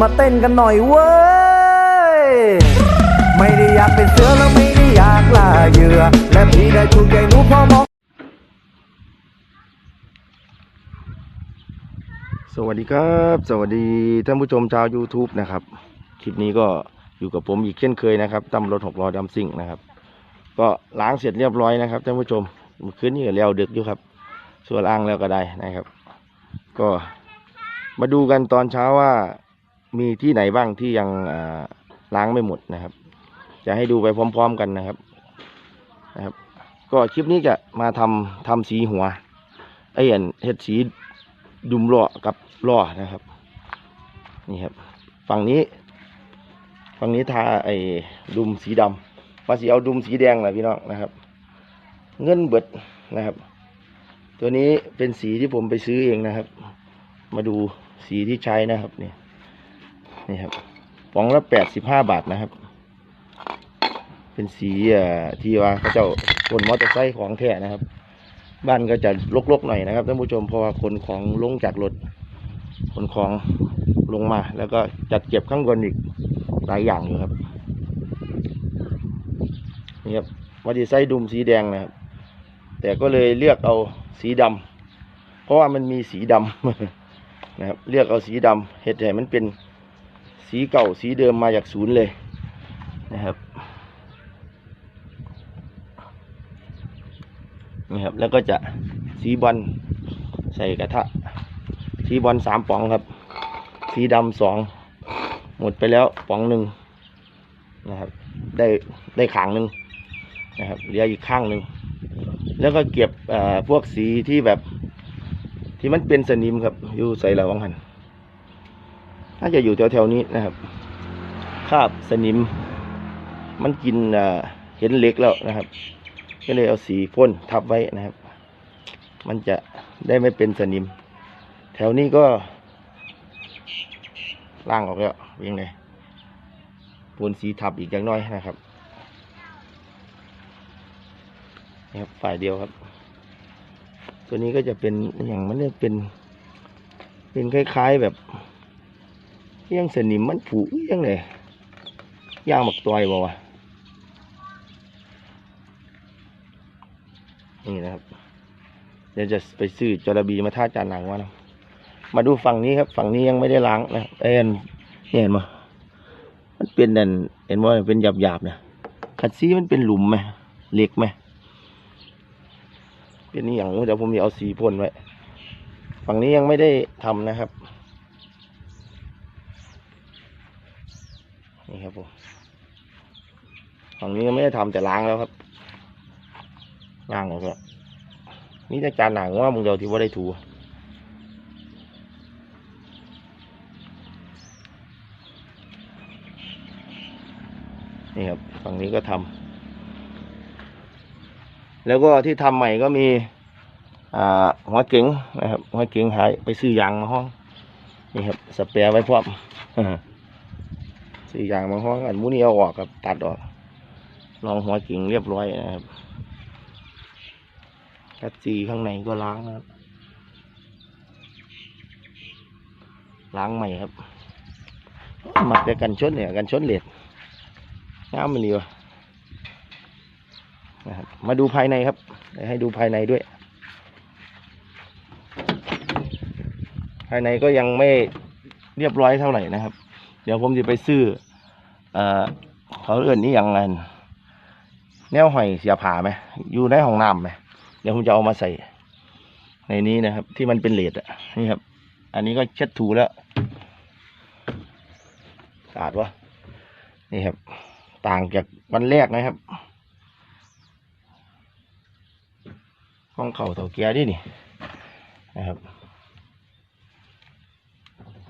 มาเต้นกันหน่อยเว้ย ไม่ได้อยากเป็นเสือแล้วไม่ได้อยากล่าเหยื่อ และพี่ได้ถูกใจหนูพอมองสวัสดีครับ สวัสดีท่านผู้ชมชาว YouTube นะครับ คลิปนี้ก็อยู่กับผมอีกเช่นเคยนะครับตำรถหกล้อดำซิ่งนะครับ ก็ล้างเสร็จเรียบร้อยนะครับท่านผู้ชมเมื่อคืนนี้ก็แล้วดึกอยู่ครับ ส่วนล้างแล้วก็ได้นะครับ ก็มาดูกันตอนเช้าว่า มีที่ไหนบ้างที่ยังล้างไม่หมดนะครับ จะให้ดูไปพร้อม ๆ กันนะครับนะครับ ก็คลิปนี้จะมาทำทำสีหัวไอ้เห็นเห็ดสีดุมล้อกับล้อนะครับ นี่ครับ ฝั่งนี้ ฝั่งนี้ทาไอ้ดุมสีดำมาสีเอาดุมสีแดงแหละพี่น้องนะครับ เงินเบิดนะครับ ตัวนี้เป็นสีที่ผมไปซื้อเองนะครับ มาดูสีที่ใช้นะครับเนี่ย นี่ครับปองละแปดสิบห้าบาทนะครับ เป็นสีที่ว่าเขาเจ้าคนมอเตอร์ไซค์ของแท้นะครับ บ้านก็จะรกๆหน่อยนะครับท่านผู้ชมเพราะว่าขนของลงจากรถขนของลงมา แล้วก็จัดเก็บข้างบนอีกหลายอย่างอยู่ครับนี่ครับวัดีไซค์ดุมสีแดงนะครับ แต่ก็เลยเลือกเอาสีดำเพราะว่ามันมีสีดำนะครับ เลือกเอาสีดำเห็ดให้มันเป็น สีเก่าสีเดิมมาจากศูนย์เลยนะครับนี่ครับ แล้วก็จะสีบอลใส่กระทะ สีบอลสามป๋องครับ สีดำสองหมดไปแล้วป๋องหนึ่งนะครับ ได้ได้ขางหนึ่งนะครับเหลืออีกข้างหนึ่งแล้วก็เก็บพวกสีที่แบบที่มันเป็นสนิมครับ อยู่ใส่ระวังหัน น่าจะอยู่แถวๆนี้นะครับคาบสนิม มันกินเห็นเหล็กแล้วนะครับ ก็เลยเอาสีพ่นทับไว้นะครับ มันจะได้ไม่เป็นสนิม แถวนี้ก็ล่างออกแล้วเป็นยังไงพ่นสีทับอีกอย่างน้อยนะครับนี่ครับฝ่ายเดียวครับ ตัวนี้ก็จะเป็นอย่างมันเนี่ยเป็น เป็นคล้ายๆแบบ ยังสนิมมันผุยังไงย่างหมักตอยบ่วะนี่นะครับเดี๋ยวจะไปซื้อจระบีมาท่าจานหนังมานะมาดูฝั่งนี้ครับ ฝั่งนี้ยังไม่ได้ล้างนะเอ็นเห็นไหมมันเป็นนั่นเห็นว่าเป็นหยาบหยาบเนี่ยขัดซีมันเป็นหลุมไหมเหล็กไหมเป็นนี่อย่างเดี๋ยวผมจะเอาสีพ่นไว้ฝั่งนี้ยังไม่ได้ทำนะครับ นี่ครับผมฝั่งนี้ไม่ได้ทำแต่ล้างแล้วครับย่างออกแล้วนี่จะจานหนังว่ามึงเดียวที่ว่าได้ถูนี่ครับฝั่งนี้ก็ทำแล้วก็ที่ทำใหม่ก็มีหัวเก๋งนะครับหัวเก๋งหายไปซื้อยางมาห้องนี่ครับสเปรย์ไว้พร้อม ซื้อยางมาห้องอันมูนี่เอาออกกับตัดออกลองหัวเก๋งเรียบร้อยนะครับกัดจีข้างในก็ล้างนะครับ ล้างใหม่ครับหมักแต่กันชนเนี่ยกันชนเหล็ดงามมันดีวะนะครับมาดูภายในครับ ให้ดูภายในด้วย ภายในก็ยังไม่เรียบร้อยเท่าไหร่นะครับ เดี๋ยวผมจะไปซื้อเอ่อเขาเอื่นนี่อย่างไงแนวหอยเสียผาไหมอยู่ในห้องน้ำไหมเดี๋ยวผมจะเอามาใส่ ในนี้นะครับ ที่มันเป็นเลดอะนี่ครับ อันนี้ก็เช็ดถูแล้วสะอาดวะนี่ครับ ต่างจากวันแรกนะครับห้องเข่าเต่าแก่ดินี่นะครับ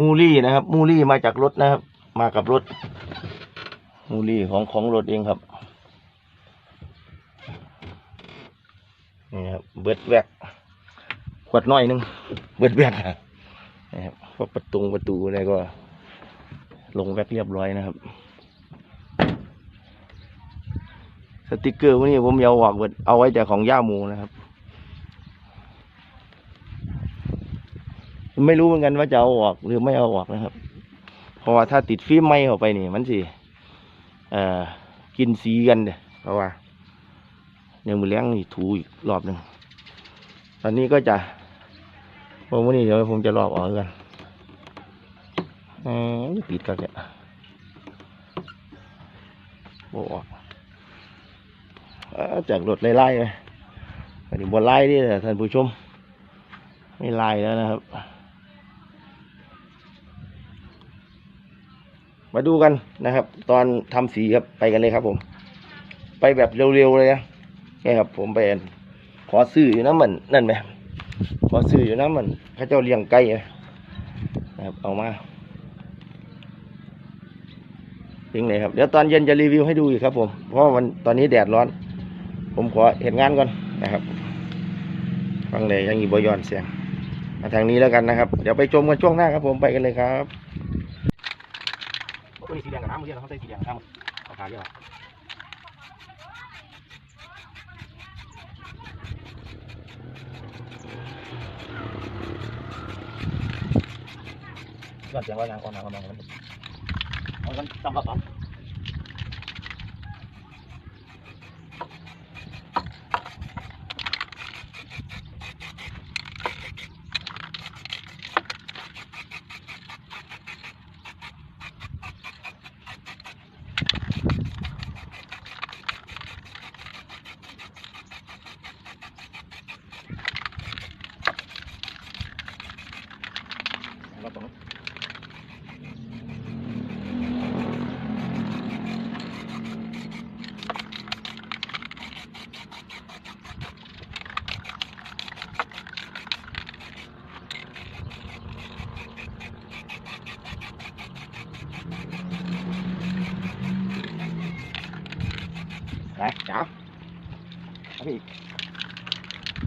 มูลี่นะครับ มูลี่มาจากรถนะครับ มากับรถ มูลี่ของของรถเองครับนี่ครับเบิดแวกขวดน้อยหนึงเบิดแวกนะครับพวกประตูประตูอะไรก็ ลงแวกเรียบร้อยนะครับ สติกเกอร์พวกนี้ผมเอาออกเบิดเอาไว้แต่ของย่ามูนะครับ ไม่รู้เหมือนกันว่าจะเอาออกหรือไม่เอาออกนะครับ เพราะว่าถ้าติดฟิล์มไม่เข้าไปนี่ มันสิเอ่อกินสีกันเด้เพราะว่าเนื้อมือเลี้ยงนี่ถูอีกรอบหนึ่งตอนนี้ก็จะผมวันนี้เดี๋ยวผมจะลอกออกกันเออปิดกันเนี่ยโอ้ออกเอ้อจากรถไล่ๆไปอันนี้บนไล่ดิท่านผู้ชม ไม่ไล่แล้วนะครับ มาดูกันนะครับ ตอนทำสีครับไปกันเลยครับ ผม ไปแบบเร็วๆเลยนะนี่ครับ ผมไปขอซื้ออยู่นะมันนั่นไหมขอซื้ออยู่นะมันเข้าเจ้าเลี้ยงไก่นะครับเอามาถึงไหนครับเดี๋ยวตอนเย็นจะรีวิวให้ดูอีกครับ ผม เพราะวันตอนนี้แดดร้อน ผมขอเห็นงานก่อนนะครับฟังเลยยังอีบอยอนเสียงมาทางนี้แล้วกันนะครับ เดี๋ยวไปชมกันช่วงหน้าครับ ผมไปกันเลยครับ นี้สีแดงกับน้ำเมื่อกี้เราใส่สีแดงกับน้ำเอาขาเยอะก่อนเสียงว่างานก่อนนะก่อนนะก่อนเอากันจำปะปั๊มครับผม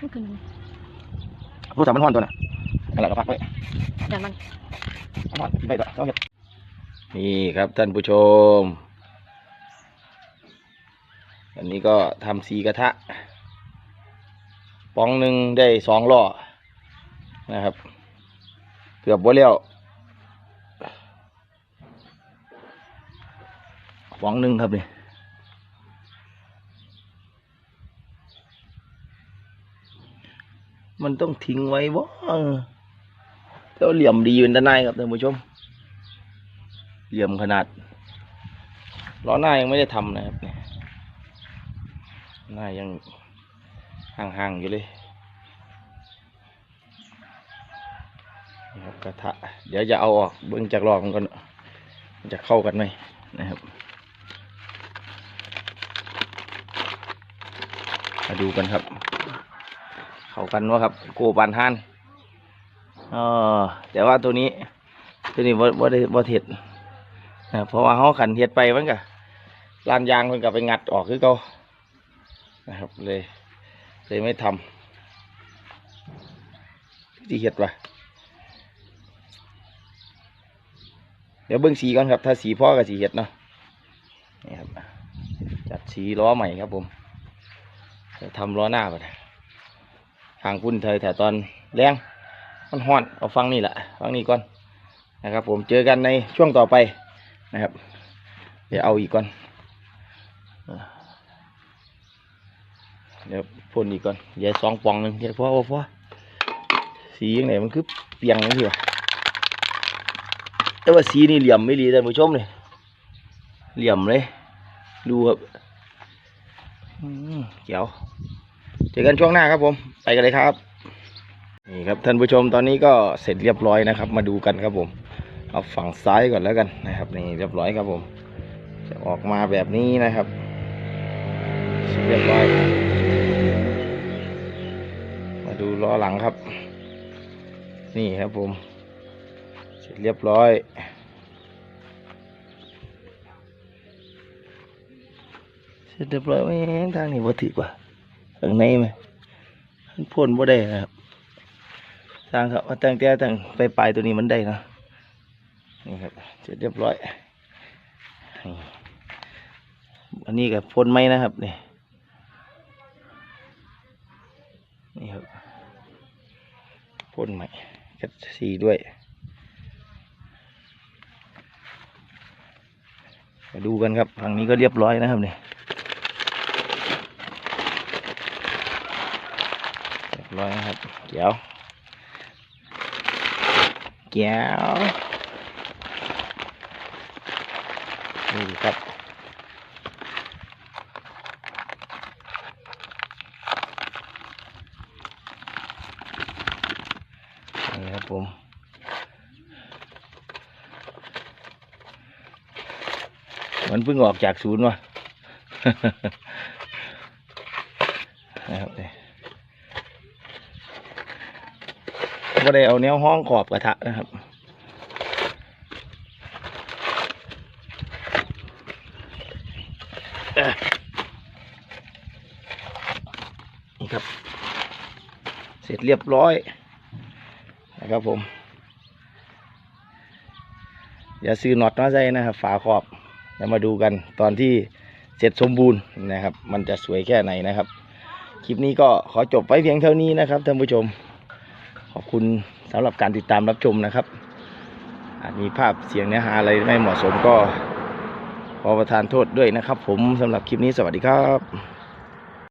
ม่คืนนั้นผู้สาวมันห่อนตัวน่ะนั่นแหละก็พักไว้อย่างมันห่อนไปต่อเอาเห็ดนี่ครับท่านผู้ชม อันนี้ก็ทำสีกระทะป้องหนึ่งได้สองล้อนะครับ เกือบบ่แล้วป้องหนึ่งครับนี่ มันต้องทิ้งไว้บ่แล้วเหลี่ยมดีเป็นตาในครับท่านผู้ชม เหลี่ยมขนาดล้อหน้ายังไม่ได้ทำนะครับเนี่ยหน้ายังห่างๆอยู่เลยครับกระทะเดี๋ยวจะเอาออกเบื้องจากรอกมันก่อนจะเข้ากันไหมนะครับมาดูกันครับ เขากันวะครับโกบานฮานเออแต่ว่าตัวนี้ตัวนี้ว่าได้ว่าเห็ดนะเพราะว่าเขาขันเห็ดไปมันก็ลานยางมันก็ไปงัดออกคือเก่านะครับเลยเลยไม่ทำที่เห็ดวะเดี๋ยวเบิ้งสีก่อนครับ ถ้าสีพ่อกับสีเห็ดเนาะนี่ครับจัดสีล้อใหม่ครับผมจะทำล้อหน้าไป ทางพุ่นเธอแต่ตอนแรงมันห้อนเอาฟังนี่แหละฟังนี่ก่อนนะครับ ผมเจอกันในช่วงต่อไปนะครับ เดี๋ยวเอาอีกก่อนเดี๋ยวพ่นอีกก่อนเดี๋ยวสองปองหนึ่งเดี๋ยวพอพอพอสียังไงมันคือเปียงนี่วะแต่ว่าสีนี่เหลี่ยมไม่ดีท่านผู้ชมเลยเหลี่ยมเลย ดูครับอืมเจ๋ว เจอกันช่วงหน้าครับผม ไปกันเลยครับ นี่ครับท่านผู้ชมตอนนี้ก็เสร็จเรียบร้อยนะครับ มาดูกันครับผม เอาฝั่งซ้ายก่อนแล้วกันนะครับ นี่เรียบร้อยครับผม จะออกมาแบบนี้นะครับ เรียบร้อย มาดูล้อหลังครับ นี่ครับผม เสร็จเรียบร้อยเสร็จเรียบร้อยแม่งทางนี้บ่ถือกว่า ข้างในไหมมันพ่นบ่ได้นะครับทางครับว่าตั้งแต่ตั้งไปปลายตัวนี้มันได้เนาะนี่ครับเสร็จเรียบร้อยอันนี้กับพ่นไหมนะครับนี่นี่ครับพ่นใหม่กับสีด้วยมาดูกันครับฝั่งนี้ก็เรียบร้อยนะครับนี่ย บร้อยครับเกียวเกียวนี่ครับนี่ครับผมมันเพิ่งออกจากศูนย์วะนะครับนี่ ก็ได้เอาแนวห้องขอบกระทะนะครับนี่ครับ เสร็จเรียบร้อยนะครับผม อย่าซื้อน็อตมาใส่นะครับ ฝาขอบเดี๋ยวมาดูกันตอนที่เสร็จสมบูรณ์นะครับ มันจะสวยแค่ไหนนะครับ คลิปนี้ก็ขอจบไว้เพียงเท่านี้นะครับท่านผู้ชม ขอบคุณสำหรับการติดตามรับชมนะครับอาจมีภาพเสียงเนื้อหาอะไรไม่เหมาะสมก็ขอประทานโทษด้วยนะครับ ผมสำหรับคลิปนี้สวัสดีครับ